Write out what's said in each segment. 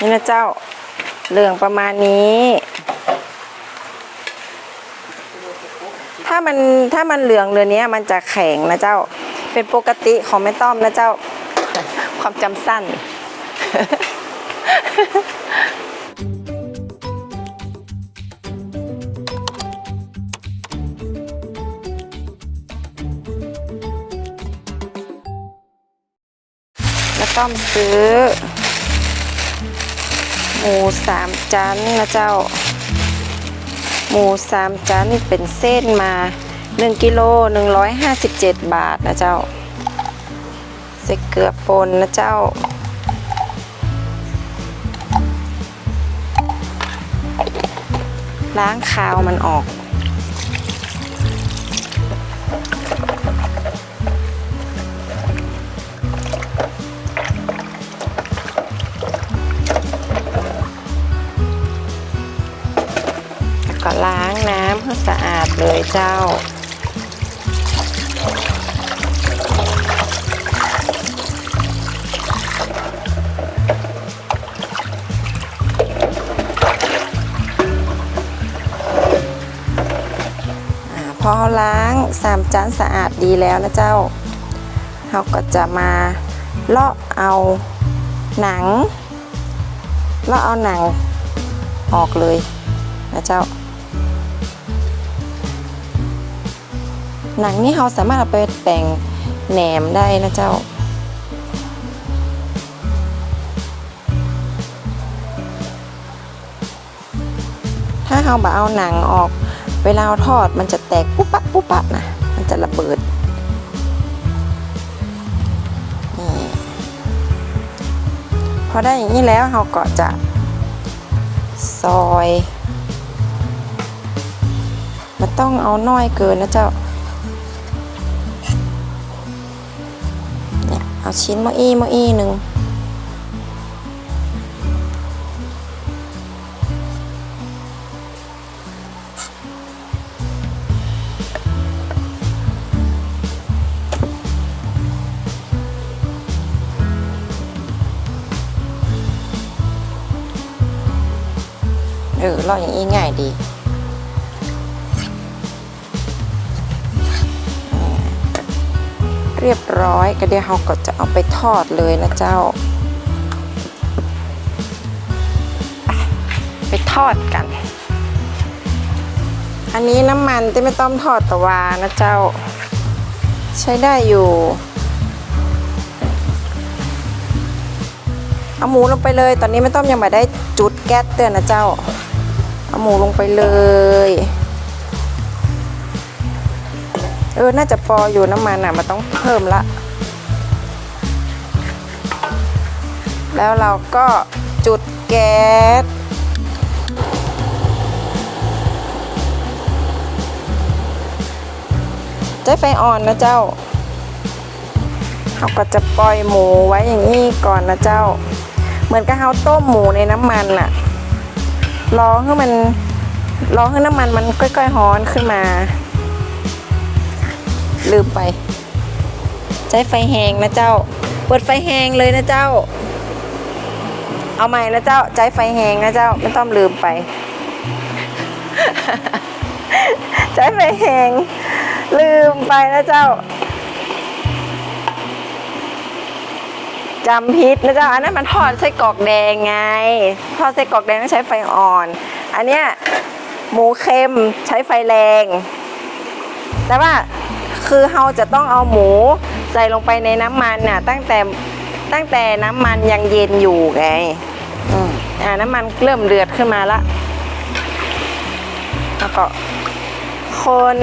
นี่นะเจ้าเหลืองประมาณนี้ ถ้ามันถ้ามันเหลืองเรือนี้มันจะแข็งนะเจ้า เป็นปกติของแม่ต้อมนะเจ้า ความจำสั้นแล้วต้อมซื้อ หมูสามชั้นนะเจ้า หมูสามชั้นเป็นเส้นมา1กิโล157 บาทนะเจ้าใส่เกลือป่นนะเจ้า ล้างคาวมันออก ก็ล้างน้ำให้สะอาดเลยเจ้าอาพอล้างสามจานสะอาดดีแล้วนะเจ้าเราก็จะมาเลาะเอาหนังเลาะเอาหนังออกเลยนะเจ้า หนังนี่เราสามารถเอาไปแป่งแหนมได้นะเจ้า ถ้าเราบาเอาหนังออกเวลาทอดมันจะแตกปุ๊บปะปุ๊บปะนะ มันจะระเบิดนี่พอได้อย่างนี้แล้วเราก็จะซอย มันต้องเอาน้อยเกินนะเจ้า เอาชิ้นมะอี้มะอี้หนึ่งเออเราอย่างนี้ง่ายดี เรียบร้อยก็เดี๋ยวเราก็จะเอาไปทอดเลยนะเจ้า ไปทอดกัน อันนี้น้ำมันที่ไม่ต้องทอดตะวานะเจ้า ใช้ได้อยู่ เอาหมูลงไปเลย ตอนนี้ไม่ต้องยังไม่ได้จุดแก๊สเตือนนะเจ้า เอาหมูลงไปเลย เออ น่าจะพออยู่น้ำมันอะมันต้องเพิ่มละ แล้วเราก็จุดแก๊สใช้ไฟอ่อนนะเจ้าเราก็จะปล่อยหมูไว้อย่างนี้ก่อนนะเจ้า เหมือนกับเราต้มหมูในน้ำมันอะรอให้มันรอให้น้ำมันมันค่อยๆฮ้อนขึ้นมา ลืมไป ใช้ไฟแหงนะเจ้า เปิดไฟแหงเลยนะเจ้า เอาใหม่นะเจ้า ใช้ไฟแหงนะเจ้า ไม่ต้องลืมไป ใช้ไฟแหงลืมไปนะเจ้าจำพิษนะเจ้าอันนั้นมันทอดไส้กรอกแดงไง ทอดไส้กรอกแดงต้องใช้ไฟอ่อน อันเนี้ยหมูเค็มใช้ไฟแรง แต่ว่า คือเราจะต้องเอาหมูใส่ลงไปในน้ำมันน่ะตั้งแต่ตั้งแต่น้ำมันยังเย็นอยู่ไงอืมอ่าน้ำมันเริ่มเดือดขึ้นมาละแล้วก็คน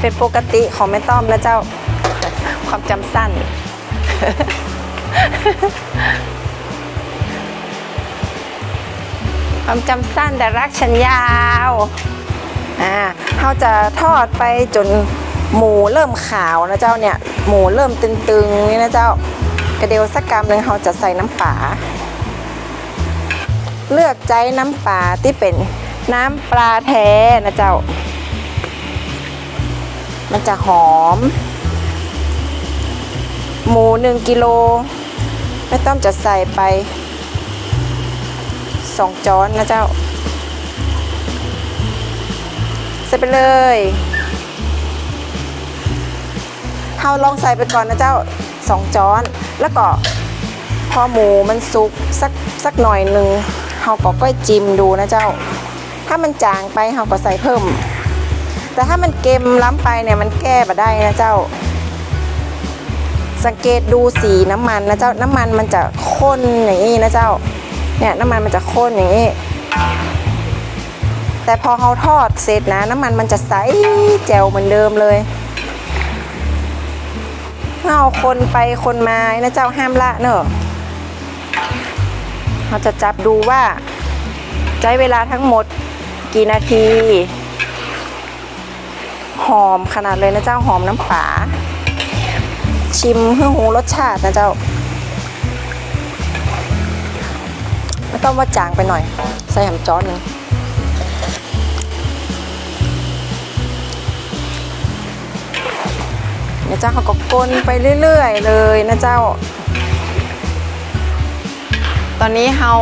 เป็นปกติของแม่ต้อมนะเจ้า ความจำสั้น ความจำสั้นแต่รักฉันยาวอ่าเขาจะทอดไปจนหมูเริ่มขาวนะเจ้าเนี่ยหมูเริ่มตึงๆนี่นะเจ้ากระเดียวสักกรัมหนึ่งเขาจะใส่น้ำปลาเลือกใจน้ำปลาที่เป็นน้ำปลาแท้นะเจ้า มันจะหอม หมูหนึ่งกิโลไม่ต้องจะใส่ไป สองจ้อนนะเจ้า ใส่ไปเลยเฮาลองใส่ไปก่อนนะเจ้าสองจ้อน แล้วก็พอหมูมันสุกสักสักหน่อยหนึ่งเฮาก็ก้อยจิ้มดูนะเจ้า ถ้ามันจางไปเฮาก็ใส่เพิ่ม แต่ถ้ามันเกมล้ำไปเนี่ยมันแก้มาได้นะเจ้า สังเกตดูสีน้ำมันนะเจ้าน้ำมันมันจะข้นอย่างนี้นะเจ้า เนี่ยน้ำมันมันจะข้นอย่างนี้ แต่พอเขาทอดเสร็จนะ น้ำมันมันจะใสแจ๋วเหมือนเดิมเลยเอาคนไปคนมานะเจ้าห้ามละเนอะเราจะจับดูว่า ใช้เวลาทั้งหมดกี่นาที หอมขนาดเลยนะเจ้าหอมน้ำปลาชิมเพื่อหูรสชาตินะเจ้า ไม่ต้องว่าจางไปหน่อย ใส่แหมจอนหนึ่งเนี่ยเจ้าเขาก็กลนไปเรื่อยๆเลยนะเจ้า ตอนนี้เฮา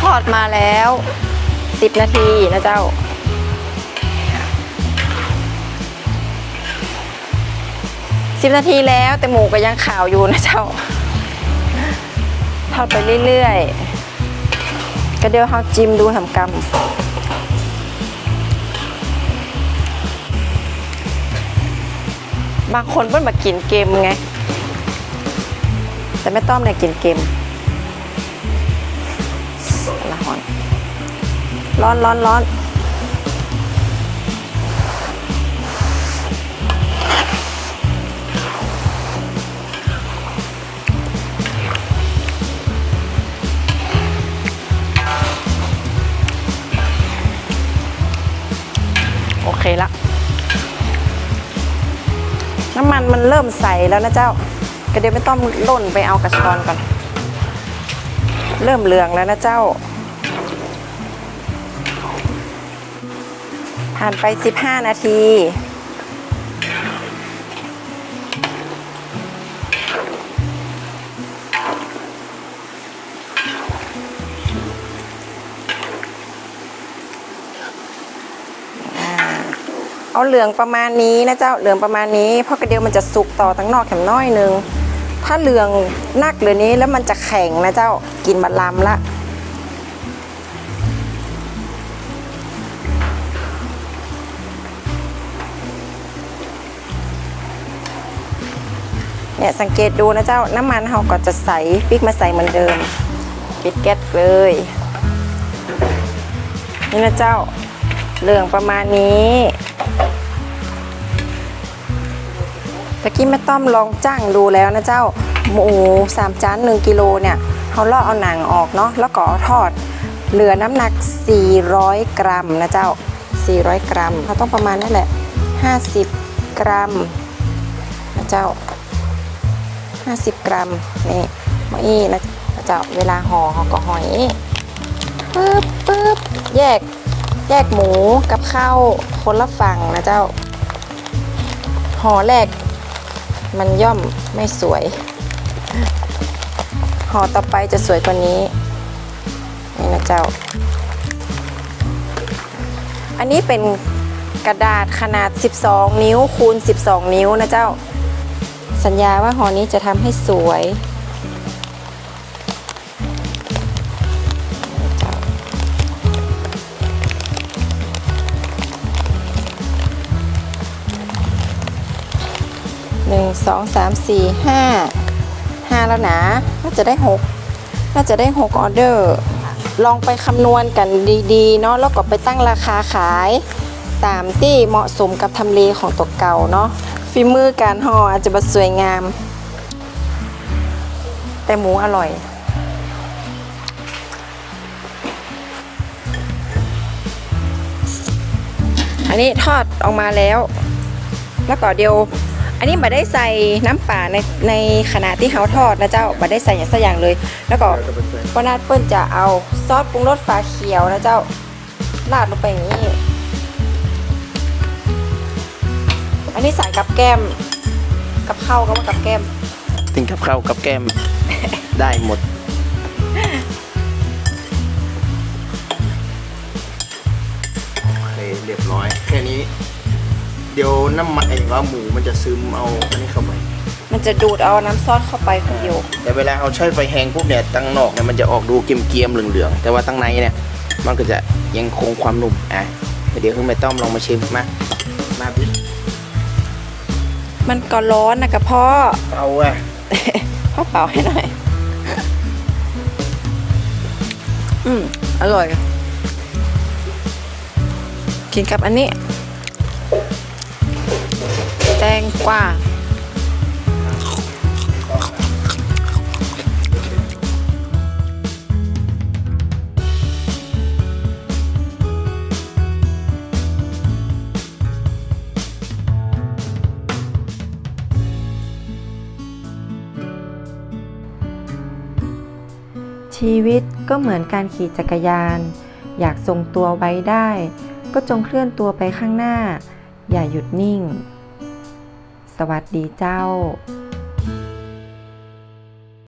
ทอดมาแล้ว 10 นาทีนะเจ้าสิบนาทีแล้วแต่หมูก็ยังขาวอยู่นะเจ้า ทอดไปเรื่อยๆ ก็เดี๋ยวเขาจิ้มดูทำกรรมบางคนเพิ่นมากินเกมไง แต่ไม่ต้อมเนี่ยกินเกมละหอน ร้อนร้อนร้อน น้ำมันมันเริ่มใสแล้วนะเจ้าก็เดี๋ยวไม่ต้องล่นไปเอากระชอนก่อน เริ่มเหลืองแล้วนะเจ้า ผ่านไป 15 นาที เอาเหลืองประมาณนี้นะเจ้าเหลืองประมาณนี้เพราะกระเดียวมันจะสุกต่อทั้งนอกแถมน้อยหนึงถ้าเหลืองนักเหลือนี้แล้วมันจะแข็งนะเจ้ากินบัดลำละเนี่ยสังเกตดูนะเจ้าน้ำมันเราก็จะใสพริกมาใสเหมือนเดิมปิดแก๊สเลยนี่นะเจ้าเหลืองประมาณนี้ ตะกี้แม่ต้อมลองจ้างดูแล้วนะเจ้าหมูสามจานหนึ่งกิโลเนี่ยเขาลอกเอาหนังออกเนาะแล้วก็ทอด เหลือน้ำหนัก 400 กรัมนะเจ้า 400 กรัมเขาต้องประมาณนั่นแหละ 50 กรัมนะเจ้า 50 กรัมนี่หมออี้นะเจ้าเวลาห่อเขาก็หอยปึ๊บปึ๊บแยกแยกหมูกับข้าวคนละฝั่งนะเจ้าห่อแรก มันย่อมไม่สวยห่อต่อไปจะสวยกว่านี้ นี่นะเจ้า อันนี้เป็นกระดาษขนาด 12 นิ้วคูณ 12 นิ้วนะเจ้า สัญญาว่าห่อนี้จะทำให้สวย สองสามสี่ห้าห้าแล้วนะน่าจะได้หกน่าจะได้หกออเดอร์ ลองไปคำนวณกันดีๆเนาะแล้วก็ไปตั้งราคาขายตามที่เหมาะสมกับทำเลของตัวเก่าเนาะฝีมือการห่ออาจจะบสวยงาม แต่หมูอร่อยอันนี้ทอดออกมาแล้ว แล้วก็เดียว อันนี้บัได้ใส่น้ำป่าในในขณะที่เขาทอดนะเจ้าบัได้ใส่อย่างสักอย่างเลย แล้วก็ปนาดเปิ้ลจะเอาซอสปรุงรสฟ้าเขียวนะเจ้าราดลงไปอย่างนี้ อันนี้นี้ใส่กับแก้ม กับข้าวก็ว่ากับแก้ม ถึงกับข้าวกับแก้ม ได้หมดโอเคเรียบร้อยแค่นี้ เดี๋ยวน้ำมันไอ้ว่าหมูมันจะซึมเอาอันนี้เข้าไป มันจะดูดเอาน้ำซอสเข้าไปคนเดียว แต่เวลาเราใช้ไฟแห้งปุ๊บเนี่ยตั้งนอกเนี่ยมันจะออกดูเกรียมๆเหลืองๆแต่ว่าตั้งในเนี่ยมันก็จะยังคงความนุ่มอะเดี๋ยวคุณแม่ต้อมลองมาชิมมามาพี่มันก็ร้อนนะกับพ่อเอาอะพ่อเป่าให้หน่อย อืมอร่อย กินกับอันนี้แต งกวาชีวิตก็เหมือนการขี่จักรยาน อยากทรงตัวไว้ได้ ก็จงเคลื่อนตัวไปข้างหน้า อย่าหยุดนิ่ง สวัสดีเจ้า